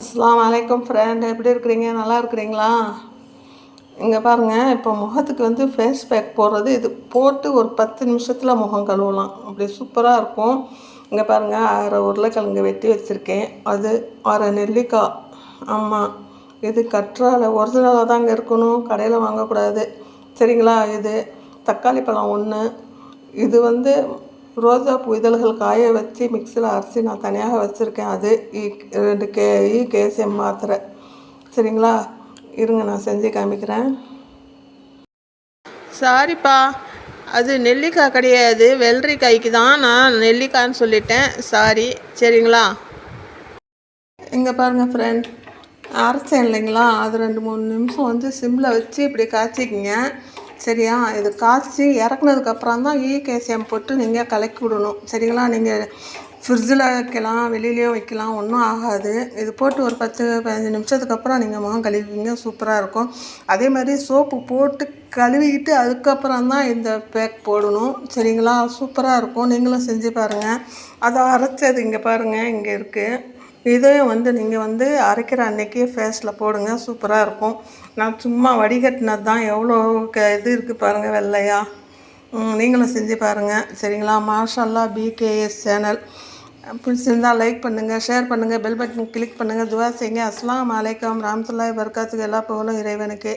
அஸ்லாம் வலைக்கம் ஃப்ரெண்ட் எப்படி இருக்கிறீங்க? நல்லா இருக்கிறீங்களா? இங்கே பாருங்கள் இப்போ முகத்துக்கு வந்து ஃபேஸ் பேக் போடுறது. இது போட்டு ஒரு பத்து நிமிஷத்தில் முகம் கழுவலாம். அப்படி சூப்பராக இருக்கும். இங்கே பாருங்கள் அரை உருளைக்கிழங்கு வெட்டி வச்சுருக்கேன். அது அரை நெல்லிக்காய். ஆமாம் இது கற்றாழை. ஒரிஜினலாக தாங்க இருக்கணும். கடையில் வாங்கக்கூடாது. சரிங்களா இது தக்காளி பழம் ஒன்று இது வந்து ரோஜா பூ இதழ்கள் காய வச்சு மிக்சியில் அரைச்சி நான் தனியாக வச்சுருக்கேன். அது ஈ- ரெண்டு கே ஈ கேசியம் மாத்திரை. சரிங்களா? இருங்க நான் செஞ்சு காமிக்கிறேன். சாரிப்பா அது நெல்லிக்காய் கிடையாது. வெள்ளரிக்காய்க்கு தான் நான் நெல்லிக்காய்ன்னு சொல்லிட்டேன். சாரி. சரிங்களா? இங்கே பாருங்கள் ஃப்ரெண்ட் அரைச்சேன் இல்லைங்களா? அது ரெண்டு மூணு நிமிஷம் வந்து சிம்மில் வச்சு இப்படி காய்ச்சிக்கிங்க. சரியா? இது காய்ச்சி இறக்குனதுக்கப்புறம் தான் ஈ கேசியம் போட்டு நீங்கள் கலக்கி விடணும். சரிங்களா? நீங்கள் ஃப்ரிட்ஜில் வைக்கலாம் வெளியிலையும் வைக்கலாம் ஒன்றும் ஆகாது. இது போட்டு ஒரு பத்து பதினஞ்சு நிமிஷத்துக்கு அப்புறம் நீங்கள் முகம் கழுவிங்க. சூப்பராக இருக்கும். அதே மாதிரி சோப்பு போட்டு கழுவிக்கிட்டு அதுக்கப்புறம் தான் இந்த பேக் போடணும். சரிங்களா? சூப்பராக இருக்கும். நீங்களும் செஞ்சு பாருங்கள் அதை அரைச்சது இங்கே பாருங்கள் இங்கே இருக்குது இதையும் வந்து நீங்கள் வந்து அரைக்கிற அன்னைக்கு ஃபேஸில் போடுங்க சூப்பராக இருக்கும். நான் சும்மா வடிகட்டினது தான். எவ்வளோ க இது இருக்குது பாருங்கள் வெள்ளையா. நீங்களும் செஞ்சு பாருங்கள் சரிங்களா? மாஷல்லா பிகேஎஸ் சேனல் பிடிச்சிருந்தால் லைக் பண்ணுங்கள் ஷேர் பண்ணுங்கள் பெல் பட்டன் கிளிக் பண்ணுங்கள் துவா செய்யுங்க அஸ்லாம் வலைக்கம் ராம்துல்லாய் பர்காத்துக்கு எல்லா புகழும் இறைவனுக்கு.